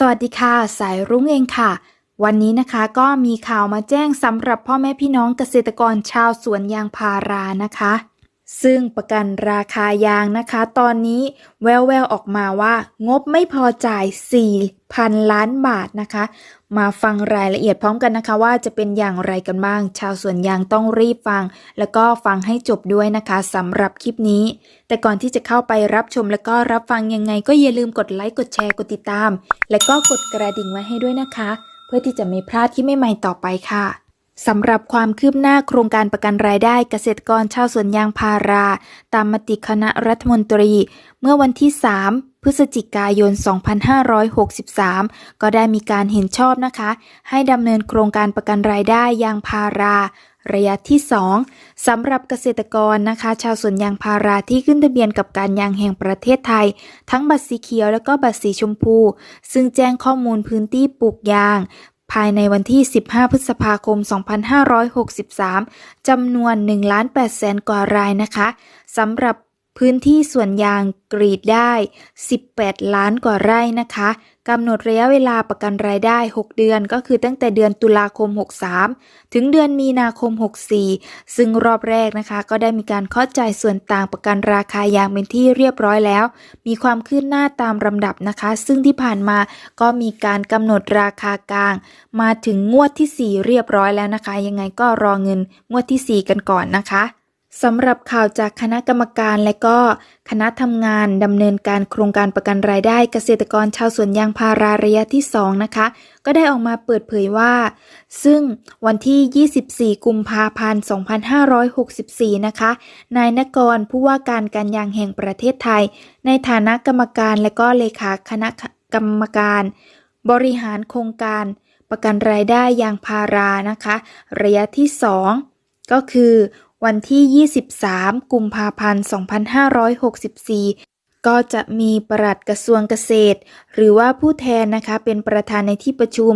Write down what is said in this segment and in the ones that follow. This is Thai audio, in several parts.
สวัสดีค่ะ สายรุ้งเองค่ะ วันนี้นะคะก็มีข่าวมาแจ้งสำหรับพ่อแม่พี่น้องเกษตรกรชาวสวนยางพารานะคะ ซึ่งประกันราคายางนะคะ ตอนนี้แววๆออกมาว่า งบไม่พอจ่าย 4,000 ล้านบาทนะคะ มาฟังรายละเอียดพร้อมกันนะคะ ว่าจะเป็นอย่างไรกันบ้าง ชาวสวนยางต้องรีบฟัง แล้วก็ฟังให้จบด้วยนะคะสำหรับคลิปนี้ แต่ก่อนที่จะเข้าไปรับชมแล้วก็รับฟังยังไง ก็อย่าลืมกดไลค์กดแชร์กดติดตาม และก็กดกระดิ่งไว้ให้ด้วยนะคะ เพื่อที่จะไม่พลาดที่ใหม่ๆต่อไปค่ะ สำหรับความคืบหน้าโครงการประกันรายได้เกษตรกรชาวสวนยางพารา ตามมติคณะรัฐมนตรี เมื่อวันที่ 3 พฤศจิกายน 2563 ก็ได้มีการเห็นชอบนะคะ ให้ดำเนินโครงการประกันรายได้ยางพารา ระยะที่ 2สำหรับเกษตรกรนะคะ ชาวสวนยางพาราที่ขึ้นทะเบียนกับการยางแห่งประเทศไทย ทั้งบัตรสีเขียวและก็บัตรสีชมพู ซึ่งแจ้งข้อมูลพื้นที่ปลูกยาง ภายในวันที่ 15 พฤษภาคม 2563 จำนวน1ล้าน8แกว่ารายนะคะสำหรับ พื้นที่ส่วนยางกรีดได้ 18 ล้านกว่าไร่นะคะกำหนดระยะเวลาประกันรายได้ 6 เดือนก็คือตั้งแต่เดือนตุลาคม 63 ถึงเดือนมีนาคม 64 ซึ่งรอบแรกนะคะ ก็ได้มีการเข้าใจส่วนต่างประกันราคายางเป็นที่เรียบร้อยแล้ว มีความขึ้นหน้าตามลำดับนะคะ ซึ่งที่ผ่านมาก็มีการกำหนดราคากลาง มาถึงงวดที่ 4 เรียบร้อยแล้วนะคะ ยังไงก็รอเงินงวดที่ 4 กันก่อนนะคะ สำหรับข่าวจากคณะกรรมการและก็คณะทำงานดำเนินการโครงการประกันรายได้เกษตรกรชาวสวนยางพาราระยะที่ 2 นะคะ ก็ได้ออกมาเปิดเผยว่า ซึ่งวันที่ 24 กุมภาพันธ์ 2564 นะคะ นายนกรผู้ว่าการการยางแห่งประเทศไทย ในฐานะกรรมการและก็เลขาคณะกรรมการ บริหารโครงการ ประกันรายได้ยางพารานะคะ ระยะที่ 2 ก็คือ วันที่ 23 กุมภาพันธ์ 2564 ก็จะมีปลัดกระทรวงเกษตร หรือว่าผู้แทนนะคะเป็นประธานในที่ประชุม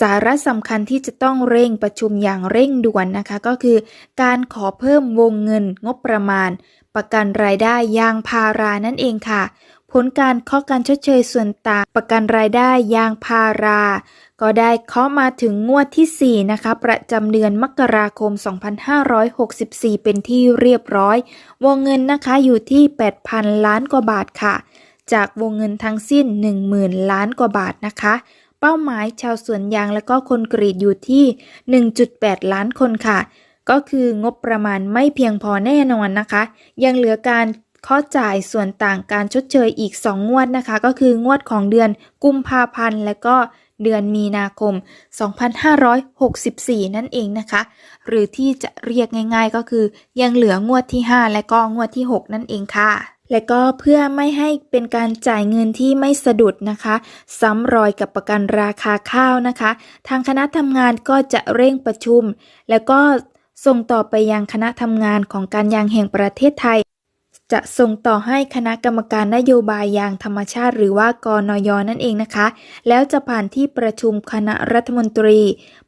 สาระสำคัญที่จะต้องเร่งประชุมอย่างเร่งด่วนนะคะ ก็คือการขอเพิ่มวงเงินงบประมาณ ประกันรายได้ยางพารานั่นเองค่ะ ผลการข้อการชดเชยส่วนต่างประกันรายได้ยางพารา ก็ได้เคาะมาถึงงวดที่ 4 นะคะ ประจำเดือนมกราคม 2564 เป็นที่เรียบร้อย วงเงินนะคะอยู่ที่ 8,000 ล้านกว่าบาทค่ะ จากวงเงินทั้งสิ้น 10,000 ล้านกว่าบาทนะคะ เป้าหมายชาวสวนยางและก็คนกรีดอยู่ที่ 1.8 ล้านคนค่ะ ก็คืองบประมาณไม่เพียงพอแน่นอนนะคะ ยังเหลือการ ข้อจ่ายส่วนต่างการชดเชยอีก 2 งวดนะคะ ก็คืองวดของเดือนกุมภาพันธ์และก็เดือนมีนาคม 2564 นั่นเองนะคะ หรือที่จะเรียกง่าย ๆ ก็คือยังเหลืองวดที่ 5 และก็งวดที่ 6 นั่นเองค่ะ และก็เพื่อไม่ให้เป็นการจ่ายเงินที่ไม่สะดุดนะคะ ซ้ำรอยกับประกันราคาข้าวนะคะ ทางคณะทำงานก็จะเร่งประชุม แล้วก็ส่งต่อไปยังคณะทำงานของการยางแห่งประเทศไทย จะส่งต่อให้คณะกรรมการนโยบายยางธรรมชาติหรือว่ากนยนั่นเองนะคะ แล้วจะผ่านที่ประชุมคณะรัฐมนตรี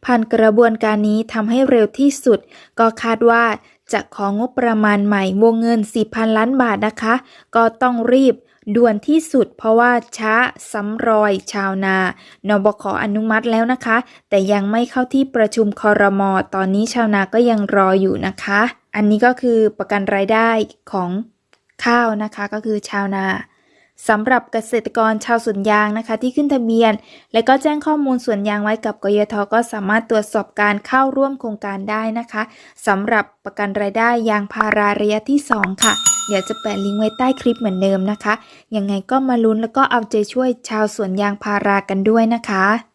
ผ่านกระบวนการนี้ทำให้เร็วที่สุด ก็คาดว่าจะของงบประมาณใหม่วงเงิน 4,000 ล้านบาทนะคะ ก็ต้องรีบด่วนที่สุดเพราะว่าช้าซ้ำรอยชาวนานบขออนุมัติแล้วนะคะ แต่ยังไม่เข้าที่ประชุมคอรมอตอนนี้ชาวนาก็ยังรออยู่นะคะ อันนี้ก็คือประกันรายได้ของ ข้าวนะคะก็คือชาวนาสำหรับเกษตรกรชาวสวนยางนะคะ ที่ขึ้นทะเบียน และก็แจ้งข้อมูลสวนยางไว้กับกยทก็สามารถตรวจสอบการเข้าร่วมโครงการได้นะคะสำหรับประกันรายได้ยางพาราระยะที่ 2 ค่ะ เดี๋ยวจะแปะลิงก์ไว้ใต้คลิปเหมือนเดิมนะคะยังไงก็มาลุ้นแล้วก็เอาใจช่วยชาวสวนยางพารากันด้วยนะคะ